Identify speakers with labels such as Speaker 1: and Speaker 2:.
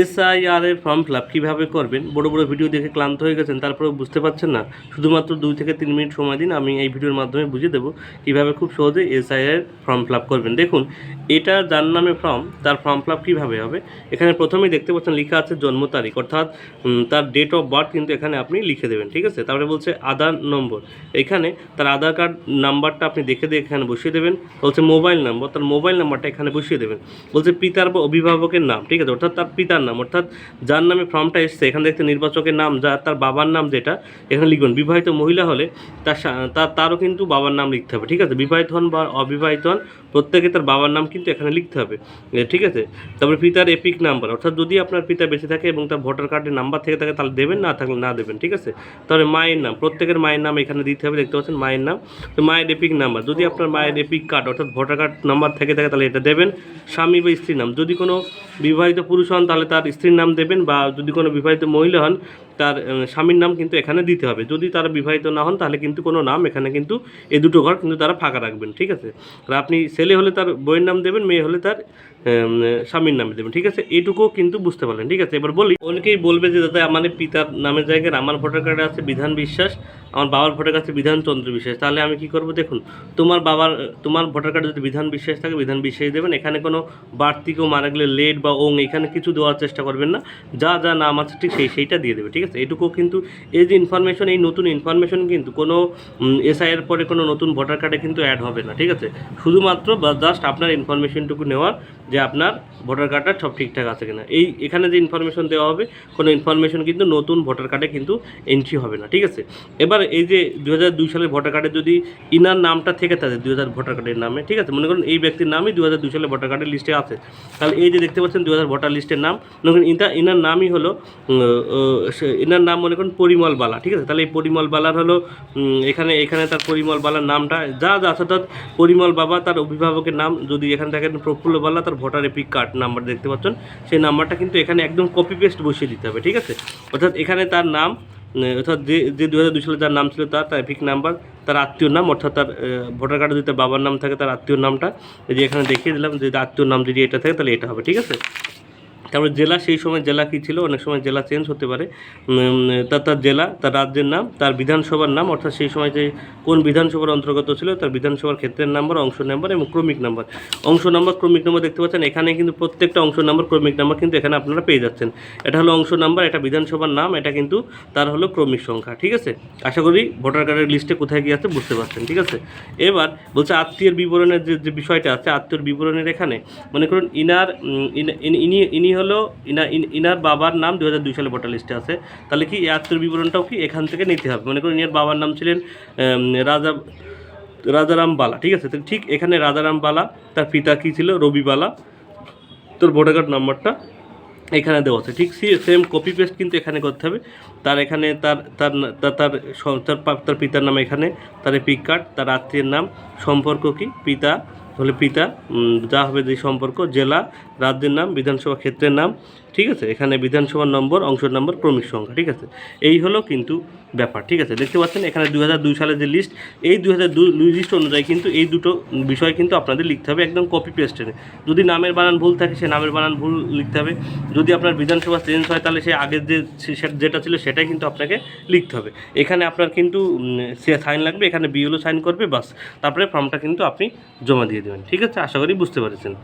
Speaker 1: SIR এর form fill up কীভাবে করবেন? বড় বড় ভিডিও দেখে ক্লান্ত হয়ে গেছেন, তারপরেও বুঝতে পারছেন না? শুধুমাত্র দুই থেকে তিন মিনিট সময় দিন, আমি এই ভিডিওর মাধ্যমে বুঝিয়ে দেবো কীভাবে খুব সহজে এসআইআর ফর্ম ফিল আপ করবেন। দেখুন, এটা যার নামে ফর্ম তার ফর্ম ফিল আপ কীভাবে হবে? এখানে প্রথমেই দেখতে পাচ্ছেন লেখা আছে জন্ম তারিখ, অর্থাৎ তার ডেট অফ বার্থ কিন্তু এখানে আপনি লিখে দেবেন, ঠিক আছে? তারপরে বলছে আধার নম্বর। এখানে তার আধার কার্ড নাম্বারটা আপনি দেখে দেখে এখানে বসিয়ে দেবেন, বলছে মোবাইল নাম্বার তার মোবাইল নাম্বারটা এখানে বসিয়ে দেবেন। বলছে পিতার বা অভিভাবকের নাম, ঠিক আছে? অর্থাৎ তার পিতার নাম, অর্থাৎ যার নামে ফর্মটা এসছে, এখানে দেখতে নির্বাচকের নাম, যা তার বাবার নাম যেটা, এখানে লিখবেন, বিবাহিত মহিলা হলে তার তার, তারও কিন্তু বাবার নাম লিখতে হবে, ঠিক আছে? বিবাহিত হন বা অবিবাহিত হন, প্রত্যেকে তার বাবার নাম কিন্তু এখানে লিখতে হবে ঠিক আছে? তারপরে পিতার এপিক নাম্বার, অর্থাৎ যদি আপনার পিতা বেঁচে থাকে এবং তার ভোটার কার্ডের নাম্বার থেকে থাকে, তাহলে দেবেন, না থাকলে না দেবেন, ঠিক আছে? তাহলে মায়ের নাম, প্রত্যেকের মায়ের নাম এখানে দিতে হবে, দেখতে পাচ্ছেন মায়ের নাম। তো মায়ের এপিক নাম্বার, যদি আপনার মায়ের এপিক কার্ড, অর্থাৎ ভোটার কার্ড নাম্বার থেকে থাকে, তাহলে এটা দেবেন। স্বামী বা স্ত্রীর নাম, যদি কোনো বিবাহিত পুরুষ হন, তাহলে তার স্ত্রীর নাম দেবেন বা যদি কোনো বিবাহিত মহিলা হন, তার স্বামীর নাম কিন্তু এখানে দিতে হবে। যদি তারা বিবাহিত না হন, তাহলে কিন্তু কোনো নাম এখানে কিন্তু এই দুটো ঘর কিন্তু তারা ফাঁকা রাখবেন, ঠিক আছে? আর আপনি ছেলে হলে তার বইয়ের নাম দেবেন, মেয়ে হলে তার স্বামীর নামে দেবেন, ঠিক আছে? এইটুকুও কিন্তু বুঝতে পারলেন, ঠিক আছে? এবার বলি, অনেকেই বলবে যে, দাদা, আমার পিতার নামের জায়গায় আমার ভোটার কার্ডে আছে বিধান বিশ্বাস, আমার বাবার ভোটার কাছে বিধান চন্দ্র বিশ্বাস। তাহলে আমি কি করব? দেখুন, তোমার বাবার, তোমার ভোটার কার্ডে যদি বিধান বিশ্বাস থাকে, বিধান বিশ্বাস দেবেন। এখানে কোনো বাড়তি কেউ মারা গেলে লেট বা ওং, এখানে কিছু দেওয়ার চেষ্টা করবেন না। যা যা নাম আছে, ঠিক সেই, সেইটা দিয়ে দেবে, ঠিক আছে? এটুকু কিন্তু, এই যে ইনফরমেশন এই নতুন ইনফরমেশন কিন্তু কোনো এসআইয়ের পরে কোনো নতুন ভোটার কার্ডে কিন্তু অ্যাড হবে না, ঠিক আছে? শুধুমাত্র বা জাস্ট আপনার ইনফরমেশনটুকু নেওয়ার যে আপনার ভোটার কার্ডটা সব ঠিকঠাক আছে কিনা। এই এখানে যে ইনফরমেশন দেওয়া হবে, কোনো ইনফরমেশন কিন্তু নতুন ভোটার কার্ডে কিন্তু এন্ট্রি হবে না, ঠিক আছে? এবার এই যে দু হাজার দুই সালের ভোটার কার্ডে যদি ইনার নামটা থেকে থাকে দু হাজার ভোটার কার্ডের নামে, ঠিক আছে? মনে করুন এই ব্যক্তির নামই দু সালের ভোটার কার্ডের লিস্টে আছে। তাহলে এই যে দেখতে পাচ্ছেন দু হাজার ভোটার লিস্টের নাম, মনে করুন ইনা ইনার নামই হলো ইনার নাম মনে করুন পরিমল বালা, ঠিক আছে? তাহলে এই পরিমল বালার হলো এখানে এখানে তার পরিমল বালার নামটা, যা যা অর্থাৎ পরিমল বাবা তার অভিভাবকের নাম, যদি এখানে দেখেন প্রফুল্ল বালা তার ভোটার এপিক কার্ড নাম্বার দেখতে পাচ্ছেন, সেই নাম্বারটা কিন্তু এখানে একদম কপি পেস্ট বসিয়ে দিতে হবে, ঠিক আছে? অর্থাৎ এখানে তার নাম অর্থাৎ যে যে দু হাজার দুই সালে যার নাম ছিল তার তার এপিক নাম্বার, তার আত্মীয় নাম, অর্থাৎ তার ভোটার কার্ডে যদি তার বাবার নাম থাকে, তার আত্মীয় নামটা যে এখানে দেখিয়ে দিলাম যদি আত্মীয় নাম যদি এটা থাকে, তাহলে এটা হবে, ঠিক আছে? তারপরে জেলা সেই সময় জেলা কী ছিল? অনেক সময় জেলা চেঞ্জ হতে পারে। তার তার জেলা, তার রাজ্যের নাম, তার বিধানসভার নাম, অর্থাৎ সেই সময় যে কোন বিধানসভার অন্তর্গত ছিল, তার বিধানসভার ক্ষেত্রের নাম্বার অংশ নাম্বার এবং ক্রমিক নাম্বার অংশ নাম্বার ক্রমিক নাম্বার দেখতে পাচ্ছেন, এখানে কিন্তু প্রত্যেকটা অংশ নাম্বার ক্রমিক নাম্বার কিন্তু এখানে আপনারা পেয়ে যাচ্ছেন। এটা হলো অংশ নাম্বার এটা বিধানসভার নাম, এটা কিন্তু তার হলো ক্রমিক সংখ্যা, ঠিক আছে? আশা করি ভোটার কার্ডের লিস্টে কোথায় গিয়ে আছে বুঝতে পারছেন, ঠিক আছে? এবার বলছে আত্মীয়ের বিবরণের যে যে বিষয়টা আছে, আত্মীয়র বিবরণের এখানে, মনে করুন ইনার ইনি ইনি হলো ইনা ইনার বাবার নাম দু হাজার দুই সালে ভোটার লিস্টে আছে। তাহলে কি এই আত্মীয়র বিবরণটাও কি এখান থেকে নিতে হবে? মনে করুন ইনার বাবার নাম ছিলেন রাজা, রাজারাম বালা, ঠিক আছে? ঠিক এখানে রাজারাম বালা, তার পিতা কী ছিল? রবি বালা। তোর ভোটার কার্ড নাম্বারটা এখানে দেওয়া আছে। ঠিক সি সেম কপি পেস্ট কিন্তু এখানে করতে হবে। তার এখানে তার তার তার তার তার পিতার নাম এখানে, তার পিক কার্ড, তার আত্মীয়ের নাম, সম্পর্ক কি? পিতা হলে পিতা যা হবে যে সম্পর্ক, জেলা, রাজ্যের নাম, বিধানসভা ক্ষেত্রের নাম, ঠিক আছে? এখানে বিধানসভার নম্বর অংশ নম্বর, ক্রমিক সংখ্যা, ঠিক আছে? এই হলো কিন্তু ব্যাপার, ঠিক আছে? দেখতে পাচ্ছেন এখানে দু সালের যে লিস্ট এই দু হাজার দুই লিস্ট অনুযায়ী কিন্তু এই দুটো বিষয় কিন্তু আপনাদের লিখতে হবে একদম কপি পেস্টে যদি নামের বানান ভুল থাকে, সে নামের বানান ভুল লিখতে হবে। যদি আপনার বিধানসভা চেঞ্জ হয়, তাহলে সে আগের যে যেটা ছিল, সেটাই কিন্তু আপনাকে লিখতে হবে। এখানে আপনার কিন্তু সে সাইন লাগবে, এখানে বিএলও সাইন করবে, বাস। তারপরে ফর্মটা কিন্তু আপনি জমা দিয়ে দেবেন। ঠিক আছে? আশা করি বুঝতে পেরেছেন।